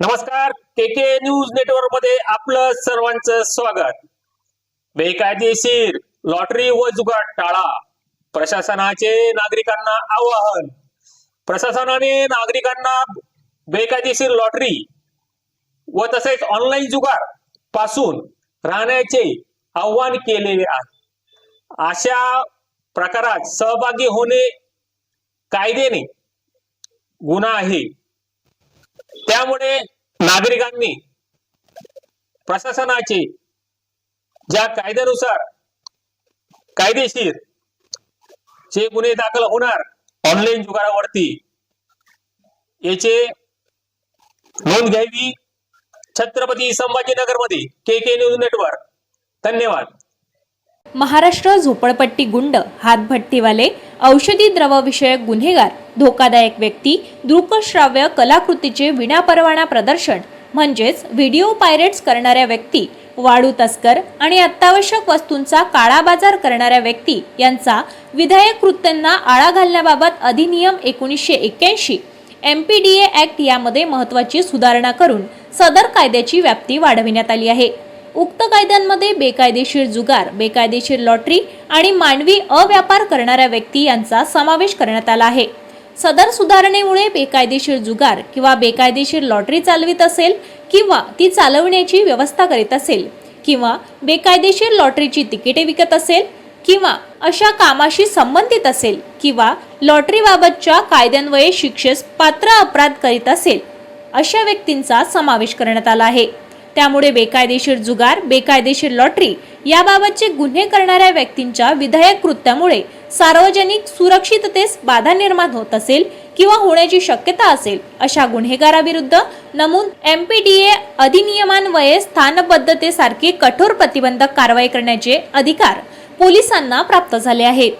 नमस्कार के K news नेटवर्कमध्ये आपलं सर्वांचं स्वागत. बेकायदेशीर लॉटरी व जुगाड टाळा. प्रशासनाचे नागरिकांना आवाहन. प्रशासनाने नागरिकांना बेकायदेशीर लॉटरी व तसेच ऑनलाईन जुगारपासून राहण्याचे आव्हान केलेले आहे. अशा प्रकारात सहभागी होणे कायदेने गुन्हा आहे. त्यामुळे नागरिकांनी प्रशासनाचे ज्या कायद्यानुसार कायदेशीर जे गुन्हे दाखल होणार ऑनलाईन जुगारावरती याचे नोंद घ्यावी. छत्रपती संभाजीनगरमध्ये के के न्यूज नेटवर्क धन्यवाद. महाराष्ट्र झोपडपट्टी गुंड हातभट्टीवाले औषधी द्रवविषयक गुन्हेगार धोकादायक व्यक्ती दृकश्राव्य कलाकृतीचे विनापरवाना प्रदर्शन म्हणजेच व्हिडिओ पायरेट्स करणाऱ्या व्यक्ती वाळू तस्कर आणि अत्यावश्यक वस्तूंचा काळा बाजार करणाऱ्या व्यक्ती यांचा विधायक कृत्यांना आळा घालण्याबाबत अधिनियम एकोणीसशे एक्क्याऐंशी M P D A act यामध्ये महत्त्वाची सुधारणा करून सदर कायद्याची व्याप्ती वाढविण्यात आली आहे. उक्त कायद्यांमध्ये बेकायदेशीर जुगार बेकायदेशीर लॉटरी आणि मानवी अव्यापार करणाऱ्या व्यक्ती यांचा समावेश करण्यात आला आहे. सदर सुधारणेमुळे बेकायदेशीर जुगार किंवा बेकायदेशीर लॉटरी चालवित असेल किंवा ती चालवण्याची व्यवस्था करीत असेल किंवा बेकायदेशीर लॉटरीची तिकिटे विकत असेल किंवा अशा कामाशी संबंधित असेल किंवा लॉटरीबाबतच्या कायद्यान्वये शिक्षेस पात्र अपराध करीत असेल अशा व्यक्तींचा समावेश करण्यात आला आहे. त्यामुळे बेकायदेशीर जुगार बेकायदेशीर लॉटरी याबाबतचे गुन्हे करणाऱ्या व्यक्तींच्या विधायक कृत्यामुळे सार्वजनिक सुरक्षिततेस बाधा निर्माण होत असेल किंवा होण्याची शक्यता असेल अशा गुन्हेगाराविरुद्ध नमूद एम पी डी ए अधिनियमान्वये स्थानबद्धतेसारखी कठोर प्रतिबंधक कारवाई करण्याचे अधिकार पोलिसांना प्राप्त झाले आहेत.